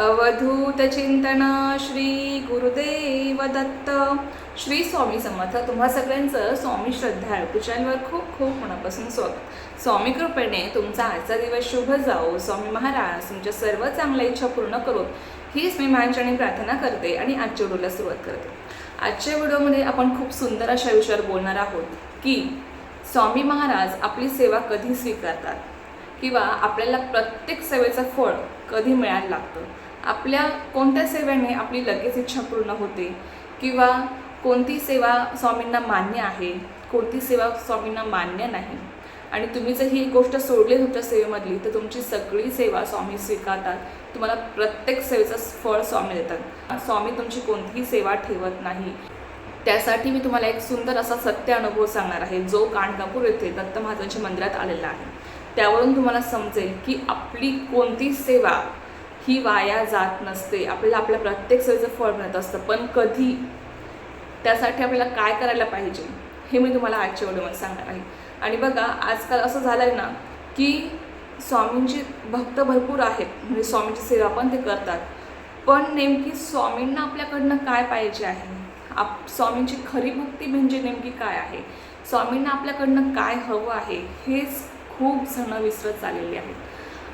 अवधूतचिंतन श्री गुरुदेव दत्त श्री स्वामी समर्थ तुम्हा सगळ्यांचं स्वामी श्रद्धा युट्यूब खूप खूप मनापासून स्वागत. स्वामी कृपेने तुमचा आजचा दिवस शुभ जाओ स्वामी महाराज तुमच्या सर्व चांगल्या इच्छा पूर्ण करून हीच मी महाराजांनी प्रार्थना करते आणि आजच्या व्हिडिओला सुरुवात करते. आजच्या व्हिडिओमध्ये आपण खूप सुंदर अशा विषयावर बोलणार आहोत की स्वामी महाराज आपली सेवा कधी स्वीकारतात? किंवा आपल्याला प्रत्येक सेवेचं फळ कधी मिळायला लागतं. आपल्या कोणत्या सेवेने आपली लगेच इच्छा पूर्ण होते? किंवा कोणती सेवा स्वामींना मान्य आहे? कोणती सेवा स्वामींना मान्य नाही? आणि तुम्ही जर ही गोष्ट सोडली तुमच्या सेवेमधली तर तुमची सगळी सेवा स्वामी स्वीकारतात. तुम्हाला प्रत्येक सेवेचं फळ स्वामी देतात. स्वामी तुमची कोणतीही सेवा ठेवत नाही. त्यासाठी मी तुम्हाला एक सुंदर असा सत्य अनुभव सांगणार आहे. जो काणकापूर येथे दत्त महाराजांच्या मंदिरात आलेला आहे. त्यावरून तुम्हाला समजेल की आपली कोणती सेवा ही वाया जात नसते. आपल्याला आपल्या प्रत्येक सेवेचं फळ मिळत असतं. पण कधी? त्यासाठी आपल्याला काय करायला पाहिजे? हे मी तुम्हाला आजच्या व्हिडिओमध्ये सांगणार आहे. आणि बघा आजकाल असं झालं आहे ना की स्वामींची भक्त भरपूर आहेत. म्हणजे स्वामींची सेवा पण ते करतात. पण नेमकी स्वामींना आपल्याकडनं काय पाहिजे आहे? आप स्वामींची खरी भक्ती म्हणजे नेमकी काय आहे? स्वामींना आपल्याकडनं काय हवं आहे? हेच खूप जण विसरत चाललेली आहेत.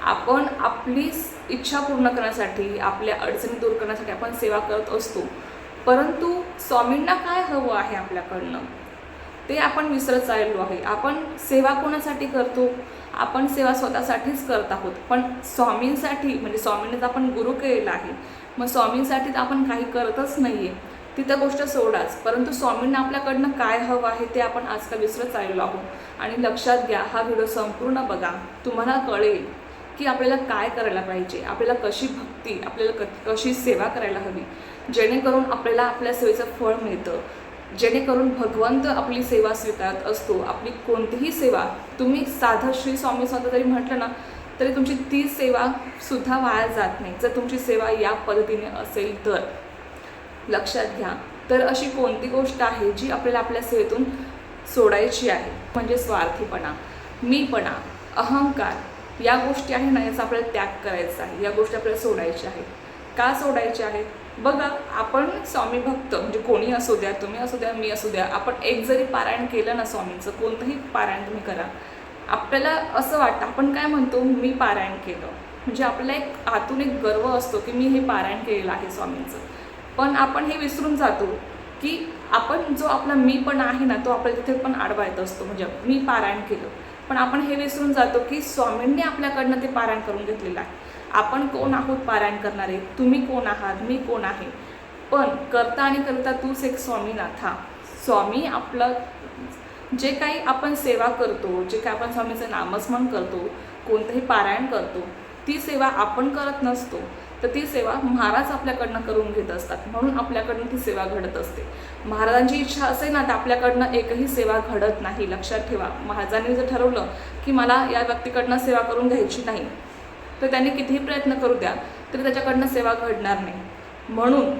आपण आपली इच्छा पूर्ण करण्यासाठी आपल्या अडचणी दूर करण्यासाठी आपण सेवा करत असतो. परंतु स्वामींना काय हवं आहे आपल्याकडनं? ते आपण विसरत चाललेलो आहे. आपण सेवा कोणासाठी करतो? आपण सेवा स्वतःसाठीच करत आहोत. पण स्वामींसाठी म्हणजे स्वामींनीच आपण गुरु केलेला आहे. मग स्वामींसाठी तर आपण काही करतच नाही आहे तिथं गोष्ट सोडाच. परंतु स्वामींना आपल्याकडनं काय हवं आहे ते आपण आजकाल विसरत चाललेलो आहोत. आणि लक्षात घ्या हा व्हिडिओ संपूर्ण बघा. तुम्हाला कळेल की आपल्याला काय करायला पाहिजे आपल्याला कशी भक्ती आपल्याला क कशी सेवा करायला हवी. जेणेकरून आपल्याला आपल्या सेवेचं फळ मिळतं. जेणेकरून भगवंत आपली सेवा स्वीकारत असतो. आपली कोणतीही सेवा तुम्ही साधं श्री स्वामी स्वतः जरी म्हटलं ना तरी तुमची ती सेवा सुद्धा वाया जात नाही. जर तुमची सेवा या पद्धतीने असेल तर. लक्षात घ्या. तर अशी कोणती गोष्ट आहे जी आपल्याला आपल्या सेवेतून सोडायची आहे? म्हणजे स्वार्थीपणा मीपणा अहंकार या गोष्टी आहे ना याचा आपल्याला त्याग करायचा आहे. या गोष्टी आपल्याला सोडायच्या आहेत. का सोडायच्या आहेत? बघा आपण स्वामी भक्त म्हणजे कोणी असू द्या तुम्ही असू द्या मी असू द्या आपण एक जरी पारायण केलं ना स्वामींचं कोणतंही पारायण तुम्ही करा. आपल्याला असं वाटतं आपण काय म्हणतो मी पारायण केलं. म्हणजे आपल्याला एक आतून एक गर्व असतो की मी हे पारायण केलेलं आहे स्वामींचं. पण आपण हे विसरून जातो की आपण जो आपला मी पण आहे ना तो आपल्याला तिथे पण आडवा येत असतो. म्हणजे मी पारायण केलं. पण आपण हे विसरून जातो की स्वामींनी आपल्याकडनं ते पारायण करून घेतलेलं आहे. आपण कोण आहोत पारायण करणारे? तुम्ही कोण आहात? मी कोण आहे? पण करता आणि करता तूच एक स्वामीनाथा स्वामी आपलं जे काही आपण सेवा करतो जे काही आपण स्वामीचं नामस्मरण करतो कोणतंही पारायण करतो ती सेवा आपण करत नसतो. तर ती सेवा महाराज आपल्याकडनं करून घेत असतात. म्हणून आपल्याकडनं ती सेवा घडत असते. महाराजांची इच्छा असेल ना तर आपल्याकडनं एकही सेवा घडत नाही. लक्षात ठेवा. महाराजांनी जर ठरवलं की मला या व्यक्तीकडनं सेवा करून घ्यायची नाही तर त्यांनी कितीही प्रयत्न करू द्या तरी त्याच्याकडनं सेवा घडणार नाही. म्हणून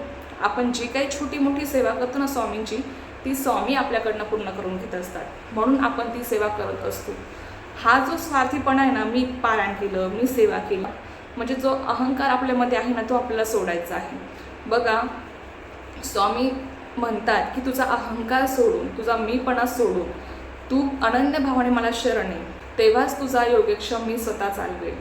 आपण जी काही छोटी मोठी सेवा करतो ना स्वामींची ती स्वामी आपल्याकडनं पूर्ण करून घेत असतात. म्हणून आपण ती सेवा करत असतो. हा जो स्वार्थीपणा आहे ना मी पारायण केलं मी सेवा केली. म्हणजे जो अहंकार आपल्यामध्ये आहे ना तो आपल्याला सोडायचा आहे. बघा स्वामी म्हणतात की तुझा अहंकार सोडून तुझा मीपणा सोडून तू अनन्य भावाने मला शरण ये. तेव्हाच तुझा योगेक्षम मी स्वतः चालवेल.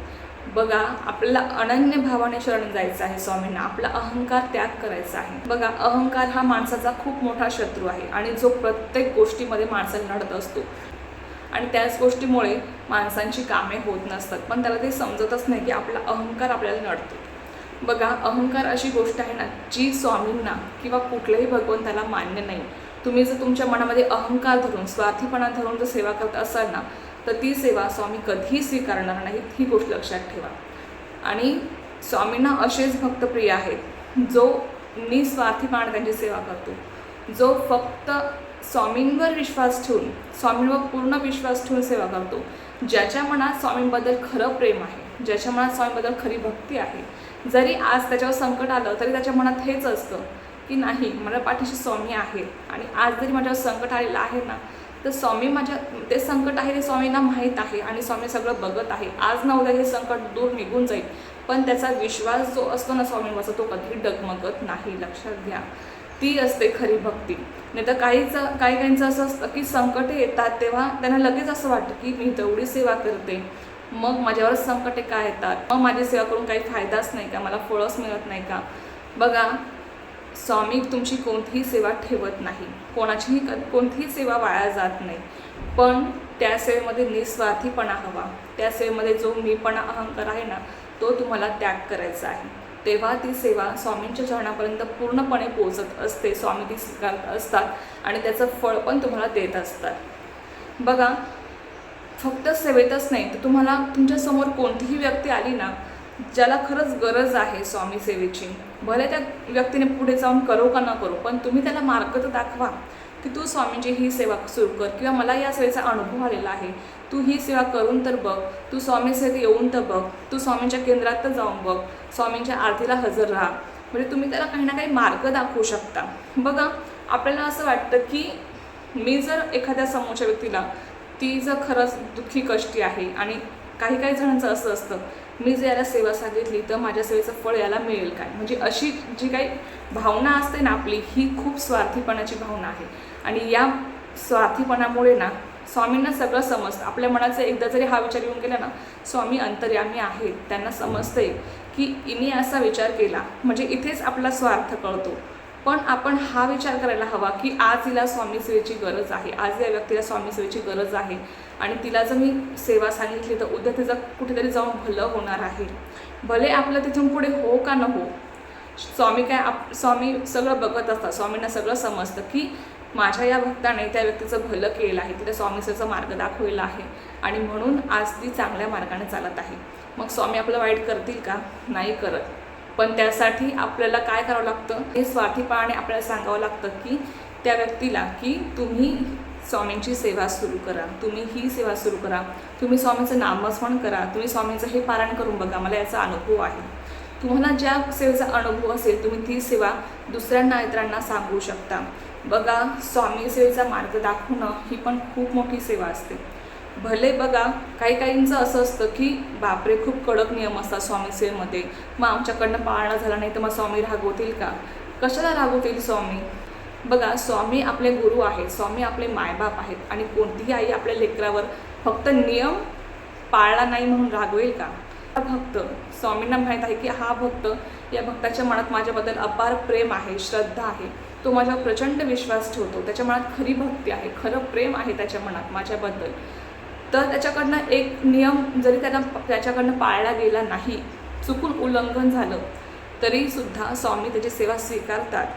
बघा आपल्याला अनन्य भावाने शरण जायचं आहे स्वामींना. आपला अहंकार त्याग करायचा आहे. बघा अहंकार हा माणसाचा खूप मोठा शत्रू आहे आणि जो प्रत्येक गोष्टीमध्ये माणसाला लढत असतो. आणि त्याच गोष्टीमुळे माणसांची कामे होत नसतात. पण त्याला ते समजतच नाही की आपला अहंकार आपल्याला नडतो. बघा अहंकार अशी गोष्ट आहे ना जी स्वामींना किंवा कुठल्याही भगवंताला मान्य नाही. तुम्ही जर तुमच्या मनामध्ये अहंकार धरून स्वार्थीपणा धरून जर सेवा करत असाल ना तर ती सेवा स्वामी कधीही स्वीकारणार नाहीत ही गोष्ट लक्षात ठेवा. आणि स्वामींना असेच भक्त प्रिय आहेत जो निस्वार्थीपणा त्यांची सेवा करतो. जो फक्त स्वामींवर विश्वास ठेवून स्वामींवर पूर्ण विश्वास ठेवून सेवा करतो. ज्याच्या मनात स्वामींबद्दल खरं प्रेम आहे ज्याच्या मनात स्वामींबद्दल खरी भक्ती आहे जरी आज त्याच्यावर संकट आलं तरी त्याच्या मनात हेच असतं की नाही मला पाठीशी स्वामी आहेत आणि आज जरी माझ्यावर संकट आलेलं आहे ना तर स्वामी माझ्या ते संकट आहे ते स्वामींना माहीत आहे आणि स्वामी सगळं बघत आहे. आज ना उद्या हे संकट दूर निघून जाईल. पण त्याचा विश्वास जो असतो ना स्वामींवरचा तो कधी डगमगत नाही. लक्षात घ्या. ती असते खरी भक्ती. नाही तर काहीच काही काहींचं असं असतं की संकटे येतात तेव्हा त्यांना लगेच असं वाटतं की मी तेवढी सेवा करते. मग माझ्यावर संकटे काय येतात? मग माझी सेवा करून काही फायदाच नाही का? मला फळच मिळत नाही का? बघा स्वामी तुमची कोणतीही सेवा ठेवत नाही. कोणाचीही क- कोणतीही सेवा वाया जात नाही. पण त्या सेवेमध्ये निस्वार्थीपणा हवा. त्या सेवेमध्ये जो मीपणा अहंकार आहे ना तो तुम्हाला त्याग करायचा आहे. तेव्हा ती सेवा स्वामींच्या चरणापर्यंत पूर्णपणे पोचत असते. स्वामी ती स्वीकारत असतात आणि त्याचं फळ पण तुम्हाला देत असतात. बघा फक्त सेवेतच नाही तर तुम्हाला तुमच्यासमोर कोणतीही व्यक्ती आली ना ज्याला खरंच गरज आहे स्वामी सेवेची भले त्या व्यक्तीने पुढे जाऊन करो का न करो पण तुम्ही त्याला मार्ग तर दाखवा की तू स्वामींची ही सेवा सुरू कर किंवा मला या सेवेचा अनुभव आलेला आहे. तू ही सेवा करून तर बघ. तू स्वामी येऊन तर बघ. तू स्वामींच्या केंद्रात तर जाऊन बघ. स्वामींच्या आरतीला हजर राहा. म्हणजे तुम्ही त्याला काही ना काही मार्ग दाखवू शकता. बघा आपल्याला असं वाटतं की मी जर एखाद्या समोरच्या व्यक्तीला ती जर खरंच दुःखी कष्टी आहे आणि काही काही जणांचं असं असतं मी जर याला सेवा सांगितली तर माझ्या सेवेचं फळ याला मिळेल काय? म्हणजे अशी जी काही भावना असते ना आपली ही खूप स्वार्थीपणाची भावना आहे. आणि या स्वार्थीपणामुळे ना स्वामींना सगळं समजतं. आपल्या मनाचं एकदा जरी हा विचार येऊन गेला ना स्वामी अंतर्यामी आहेत. त्यांना समजते की इने असा विचार केला. म्हणजे इथेच आपला स्वार्थ कळतो. पण आपण हा विचार करायला हवा की आज हिला स्वामी सेवेची गरज आहे. आज या व्यक्तीला स्वामी सेवेची गरज आहे. आणि तिला जर मी सेवा सांगितली तर उद्या तिचं कुठेतरी जाऊन भलं होणार आहे. भले आपलं तिथून पुढे हो का न हो स्वामी काय आप स्वामी सगळं बघत असतात. स्वामींना सगळं समजतं की माझ्या या भक्ताने त्या व्यक्तीचं भलं केलं आहे. तिला स्वामीचा मार्ग दाखवलेला आहे. आणि म्हणून आज ती चांगल्या मार्गाने चालत आहे. मग स्वामी आपलं वाईट करतील का? नाही करत. पण त्यासाठी आपल्याला काय करावं लागतं? हे स्वार्थीपणाने आपल्याला सांगावं लागतं की त्या व्यक्तीला की तुम्ही स्वामींची सेवा सुरू करा. तुम्ही ही सेवा सुरू करा. तुम्ही स्वामीचं नामस्मरण करा. तुम्ही स्वामींचं हे पारायण करून बघा. मला याचा अनुभव आहे. तुम्हाला ज्या सेवेचा अनुभव असेल तुम्ही ती सेवा दुसऱ्यांना इतरांना सांगू शकता. बघा स्वामी सेवेचा मार्ग दाखवणं ही पण खूप मोठी सेवा असते. भले बघा काही काहींचं असं असतं की बापरे खूप कडक नियम असतात स्वामी सेवेमध्ये. मग आमच्याकडनं पाळणं झालं नाही तर मग स्वामी रागवतील का? कशाला रागवतील स्वामी? बघा स्वामी आपले गुरु आहेत स्वामी आपले मायबाप आहेत आणि कोणतीही आई आपल्या लेकरावर फक्त नियम पाळला नाही म्हणून रागवेल का? हा भक्त स्वामींना माहीत आहे की हा भक्त या भक्ताच्या मनात माझ्याबद्दल अपार प्रेम आहे श्रद्धा आहे. तो माझ्यावर प्रचंड विश्वास ठेवतो. त्याच्या मनात खरी भक्ती आहे खरं प्रेम आहे त्याच्या मनात माझ्याबद्दल. तर त्याच्याकडनं एक नियम जरी त्यांना त्याच्याकडनं पाळला गेला नाही चुकून उल्लंघन झालं तरीसुद्धा स्वामी त्याची सेवा स्वीकारतात.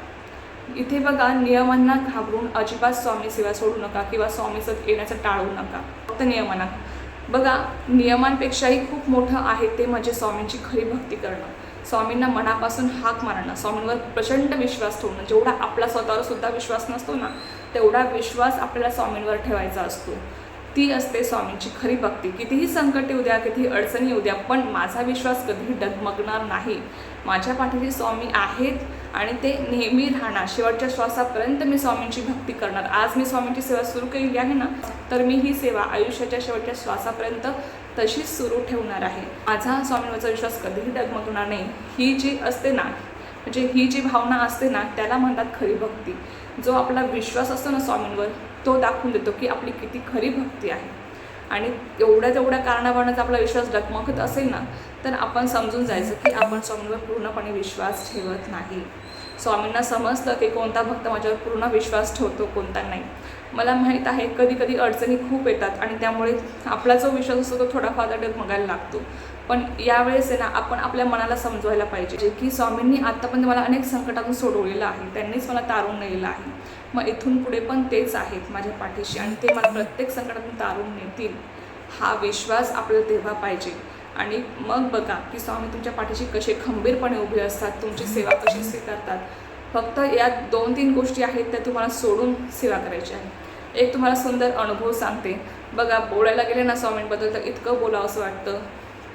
इथे बघा नियमांना घाबरून अजिबात स्वामी सेवा सोडू नका किंवा स्वामीचं येण्याचं टाळू नका. फक्त नियमांना. बघा नियमांपेक्षाही खूप मोठं आहे ते म्हणजे स्वामींची खरी भक्ती करणं. स्वामींना मनापासून हाक मारणं स्वामींवर प्रचंड विश्वास ठेवणं जेवढा आपला स्वतःवर सुद्धा विश्वास नसतो ना तेवढा विश्वास आपल्याला स्वामींवर ठेवायचा असतो. ती असते स्वामींची खरी भक्ती. कितीही संकट येऊ द्या कितीही अडचणी येऊ द्या पण माझा विश्वास कधीही डगमगणार नाही. माझ्या पाठीशी स्वामी आहेत आणि ते नेहमी राहणार. शेवटच्या श्वासापर्यंत मी स्वामींची भक्ती करणार. आज मी स्वामींची सेवा सुरू केली आहे ना तर मी ही सेवा आयुष्याच्या शेवटच्या श्वासापर्यंत तशीच सुरू ठेवणार आहे. माझा स्वामींवरचा विश्वास कधीही डगमगणार नाही. ही जी असते ना म्हणजे ही जी भावना असते ना त्याला म्हणतात खरी भक्ती. जो आपला विश्वास असतो ना स्वामींवर तो दाखवून देतो की आपली किती खरी भक्ती आहे. आणि एवढ्या तेवढ्या कारणावरच आपला विश्वास डगमगत असेल ना तर आपण समजून जायचं की आपण स्वामींवर पूर्णपणे विश्वास ठेवत नाही. स्वामींना समजतं की कोणता भक्त माझ्यावर पूर्ण विश्वास ठेवतो कोणता नाही. मला माहीत आहे कधी कधी अडचणी खूप येतात आणि त्यामुळे आपला जो विश्वास असतो तो थोडाफार डगमगायला लागतो. पण यावेळेस आहे ना आपण आपल्या मनाला समजवायला पाहिजे. जे की स्वामींनी आत्तापर्यंत मला अनेक संकटातून सोडवलेलं आहे त्यांनीच मला तारून नेलेलं आहे. मग इथून पुढे पण तेच आहेत माझ्या पाठीशी आणि ते मला प्रत्येक संकटातून तारून नेतील हा विश्वास आपल्याला तेव्हा पाहिजे. आणि मग बघा की स्वामी तुमच्या पाठीशी कसे खंबीरपणे उभे असतात तुमची सेवा कशी स्वीकारतात फक्त या दोन तीन गोष्टी आहेत त्या तुम्हाला सोडून सेवा करायची आहे. एक तुम्हाला सुंदर अनुभव सांगते. बघा बोलायला गेले ना स्वामींबद्दल तर इतकं बोलावं असं वाटतं.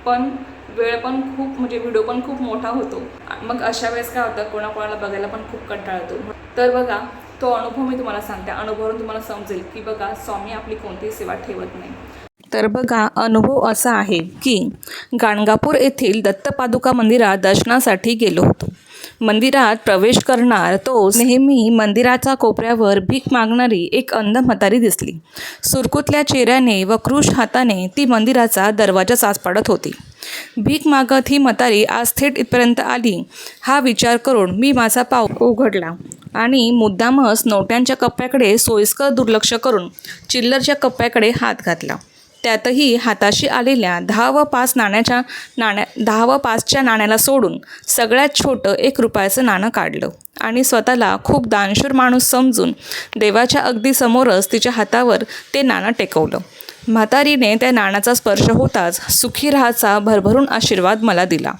पण वेळ पण खूप म्हणजे व्हिडिओ पण खूप मोठा होतो. मग अशा वेळेस काय होतं कोणाकोणाला बघायला पण खूप कंटाळा येतो. तर बघा तो अनुभव मी तुम्हाला सांगते. अनुभवावरून तुम्हाला समजेल की बघा स्वामी आपली कोणतीही सेवा ठेवत नाही. तर बघा अनुभव असा आहे की गाणगापूर येथील दत्तपादुका मंदिरात दर्शनासाठी गेलो होतो. मंदिरात प्रवेश करणार तो नेहमी मंदिराच्या कोपऱ्यावर भीक मागणारी एक अंध म्हातारी दिसली. सुरकुतल्या चेहऱ्याने व क्रूश हाताने ती मंदिराचा दरवाजा साच पाडत होती. भीक मागत ही म्हातारी आज थेट इथपर्यंत आली. हा विचार करून मी माझा पाव उघडला आणि मुद्दामच नोट्यांच्या कप्प्याकडे सोयीस्कर दुर्लक्ष करून चिल्लरच्या कप्प्याकडे हात घातला. त्यातही हाताशी आलेल्या दहा व पाच नाण्याच्या नाण्या दहा व पाचच्या नाण्याला सोडून सगळ्यात छोटं एक रुपयाचं नाणं काढलं. आणि स्वतःला खूप दानशूर माणूस समजून देवाच्या अगदी समोरच तिच्या हातावर ते नाणं टेकवलं. म्हातारीने त्या नाण्याचा स्पर्श होताच सुखी राहाचा भरभरून आशीर्वाद मला दिला.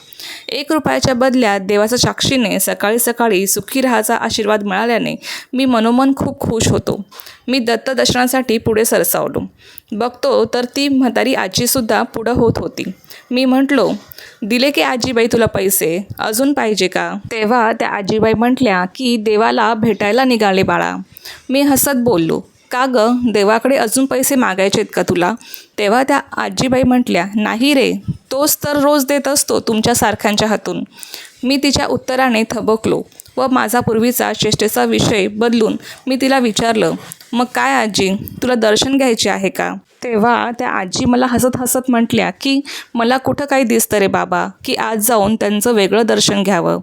एक रुपयाच्या बदल्यात देवाच्या साक्षीने सकाळी सकाळी सुखी राहाचा आशीर्वाद मिळाल्याने मी मनोमन खूप खुश होतो. मी दत्त दर्शनासाठी पुढे सरसावलो. बघतो तर ती म्हातारी आजीसुद्धा पुढं होत होती. मी म्हटलो दिले की आजीबाई तुला पैसे? अजून पाहिजे का? तेव्हा त्या आजीबाई म्हटल्या की देवाला भेटायला निघाले बाळा. मी हसत बोललो का ग? देवाकडे अजून पैसे मागायचे आहेत का तुला? तेव्हा त्या आजीबाई म्हटल्या नाही रे तोच तर रोज देत असतो तुमच्यासारख्यांच्या हातून. मी तिच्या उत्तराने थबकलो व माझा पूर्वीचा चेष्टेचा विषय बदलून मी तिला विचारलं मग काय आजी तुला दर्शन घ्यायचे आहे का? तेव्हा त्या आजी मला हसत हसत म्हटल्या की मला कुठं काही दिसतं रे बाबा की आज जाऊन त्यांचं वेगळं दर्शन घ्यावं.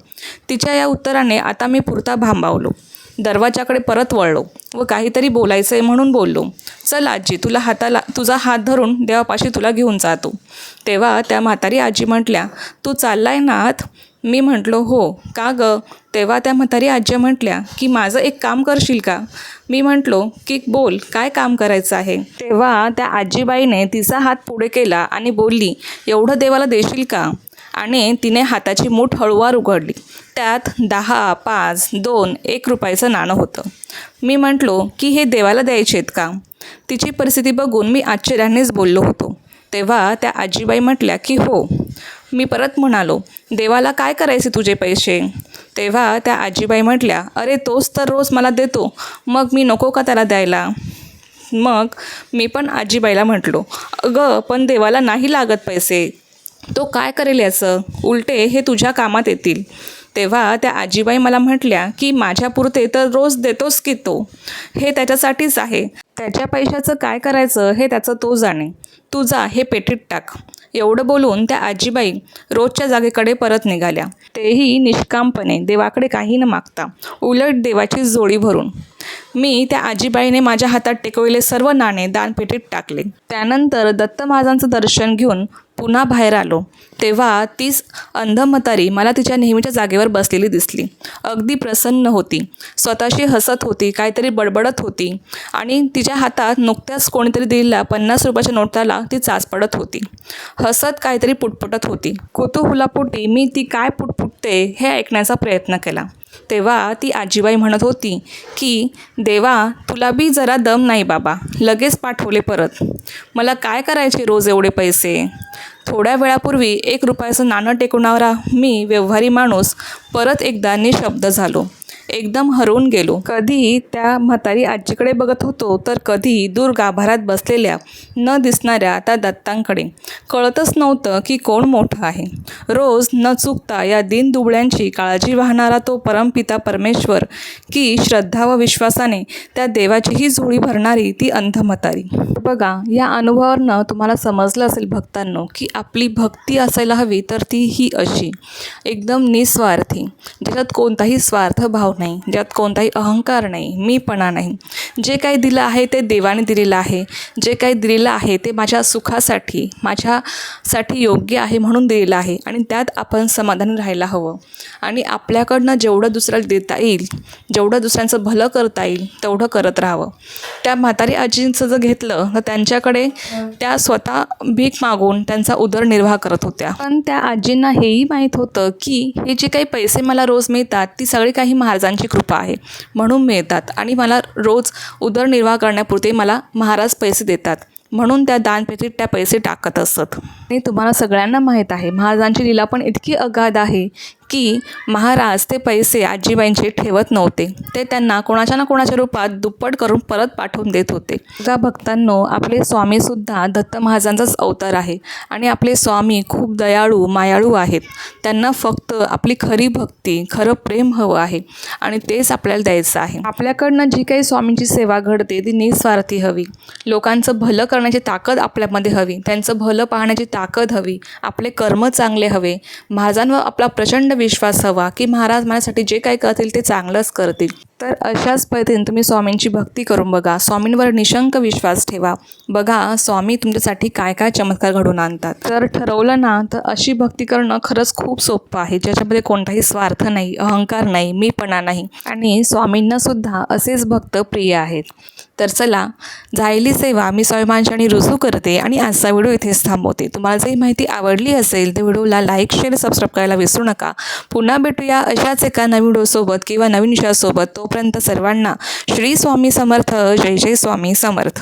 तिच्या या उत्तराने आता मी पुरता भांबावलो. दरवाजाकडे परत वळलो व काहीतरी बोलायचं आहे म्हणून बोललो. चल आजी तुला हाताला तुझा हात धरून देवापाशी तुला घेऊन जातो. तेव्हा त्या म्हातारी आजी म्हटल्या तू चाललाय ना आत मी म्हटलो हो. का ग? तेव्हा त्या म्हातारी आजी म्हटल्या की माझं एक काम करशील का? मी म्हटलो की बोल काय काम करायचं आहे? तेव्हा त्या आजीबाईने तिचा हात पुढे केला आणि बोलली एवढं देवाला देशील का? आणि तिने हाताची मूठ हळूवार उघडली. त्यात दहा पाच दोन एक रुपयाचं नाणं होतं. मी म्हटलो की हे देवाला द्यायचे आहेत का? तिची परिस्थिती बघून मी आश्चर्यानेच बोललो होतो. तेव्हा त्या आजीबाई म्हटल्या की हो. मी परत म्हणालो देवाला काय करायचे तुझे पैसे? तेव्हा त्या आजीबाई म्हटल्या अरे तोच तर रोज मला देतो. मग मी नको का त्याला द्यायला? मग मी पण आजीबाईला म्हटलो अगं पण देवाला नाही लागत पैसे. तो काय करेल याचं? उलटे हे तुझ्या कामात येतील. तेव्हा त्या आजीबाई मला म्हटल्या की माझ्यापुरते तर रोज देतोस की तो? हे त्याच्यासाठीच आहे. त्याच्या पैशाचं काय करायचं हे त्याचं तो जाणे. तू जा हे पेटीत टाक. एवढं बोलून त्या आजीबाई रोजच्या जागेकडे परत निघाल्या. तेही निष्कामपणे देवाकडे काही न मागता उलट देवाची जोडी भरून. मी त्या आजीबाईने माझ्या हातात टेकवलेले सर्व नाणे दानपेटीत टाकले. त्यानंतर दत्त महाराजांचं दर्शन घेऊन पुन्हा बाहेर आलो. तेव्हा तीच अंधमतारी मला तिच्या नेहमीच्या जागेवर बसलेली दिसली. अगदी प्रसन्न होती. स्वतःशी हसत होती काहीतरी बडबडत होती आणि तिच्या हातात नुकत्याच कोणीतरी दिलेल्या पन्नास रुपयाच्या नोटाला ती चाच पडत होती. हसत काहीतरी पुटपुटत होती. कुतुहुलापोटी मी ती काय पुटपुट शकते हे ऐकण्याचा प्रयत्न केला. तेव्हा ती आजीबाई म्हणत होती की देवा तुला बी जरा दम नाही बाबा. लगेच पाठवले परत. मला काय करायचे रोज एवढे पैसे? थोड्या वेळापूर्वी एक रुपयाचं नाणं टेकवणारा मी व्यवहारी माणूस. परत एकदा निशब्द झालो. एकदम हरवून गेलो. कधी त्या म्हातारी आजीकडे बघत होतो तर कधी दूर गाभारात बसलेल्या न दिसणाऱ्या त्या दत्तांकडे. कळतच नव्हतं की कोण मोठं आहे. रोज न चुकता या दीनदुबळ्यांची काळजी वाहणारा तो परमपिता परमेश्वर की श्रद्धा व विश्वासाने त्या देवाचीही झोळी भरणारी ती अंध म्हातारी. बघा या अनुभवावरनं तुम्हाला समजलं असेल भक्तांनो की आपली भक्ती असायला हवी तर ती ही अशी. एकदम निस्वार्थी. ज्याच्यात कोणताही स्वार्थ भाव नाही. ज्यात कोणताही अहंकार नाही मीपणा नाही. जे काही दिलं आहे ते देवाने दिलेलं आहे. जे काही दिलेलं आहे ते माझ्या सुखासाठी माझ्यासाठी योग्य आहे म्हणून दिलेलं आहे आणि त्यात आपण समाधानी राहायला हवं. आणि आपल्याकडनं जेवढं दुसऱ्याला देता येईल जेवढं दुसऱ्यांचं भलं करता येईल तेवढं करत राहावं. त्या म्हातारी आजींचं जर घेतलं तर त्यांच्याकडे त्या स्वतः भीक मागून त्यांचा उदरनिर्वाह करत होत्या. पण त्या आजींना हेही माहीत होतं की हे जे काही पैसे मला रोज मिळतात ती सगळी काही महाराजांची कृपा आहे. म्हणून मिळतात. आणि मला रोज उदरनिर्वाह करण्यापुरते मला महाराज पैसे देतात. म्हणून त्या दानपेटीत त्या पैसे टाकत असत. आणि तुम्हाला सगळ्यांना माहीत आहे महाराजांची लीला पण इतकी अगाध आहे की महाराज ते पैसे आजीबाईंचे ठेवत नव्हते. ते त्यांना कोणाच्या ना कोणाच्या रूपात दुप्पट करून परत पाठवून देत होते. त्या भक्तांनो आपले स्वामीसुद्धा दत्त महाराजांचाच अवतार आहे आणि आपले स्वामी खूप दयाळू मायाळू आहेत. त्यांना फक्त आपली खरी भक्ती खरं प्रेम हवं आहे आणि तेच आपल्याला द्यायचं आहे. आपल्याकडनं जी काही स्वामींची सेवा घडते ती निस्वार्थी हवी. लोकांचं भलं करण्याची ताकद आपल्यामध्ये हवी. त्यांचं भलं पाहण्याची ताकद हवी. आपले कर्म चांगले हवे. महाराजांवर आपला प्रचंड विश्वास हवा की महाराज माझ्यासाठी जे काही करतील ते चांगलंच करतील. तर अशाच पद्धतीने तुम्ही स्वामींची भक्ती करून बघा. स्वामींवर निशंक विश्वास ठेवा. बघा स्वामी तुमच्यासाठी काय काय चमत्कार घडून आणतात. तर ठरवलं ना तर अशी भक्ती करणं खरंच खूप सोपं आहे. ज्याच्यामध्ये कोणताही स्वार्थ नाही अहंकार नाही मीपणा नाही. आणि स्वामींना सुद्धा असेच भक्त प्रिय आहेत. तर चला झालेली सेवा मी स्वाभिमानशाने रुजू करते आणि आजचा व्हिडिओ इथेच थांबवते. तुम्हाला जर माहिती आवडली असेल तर व्हिडिओला लाईक शेअर सबस्क्राईब करायला विसरू नका. पुन्हा भेटूया अशाच एका नवीन व्हिडिओसोबत किंवा नवीन विषयासोबत. तोपर्यंत सर्वांना श्री स्वामी समर्थ जय जय स्वामी समर्थ.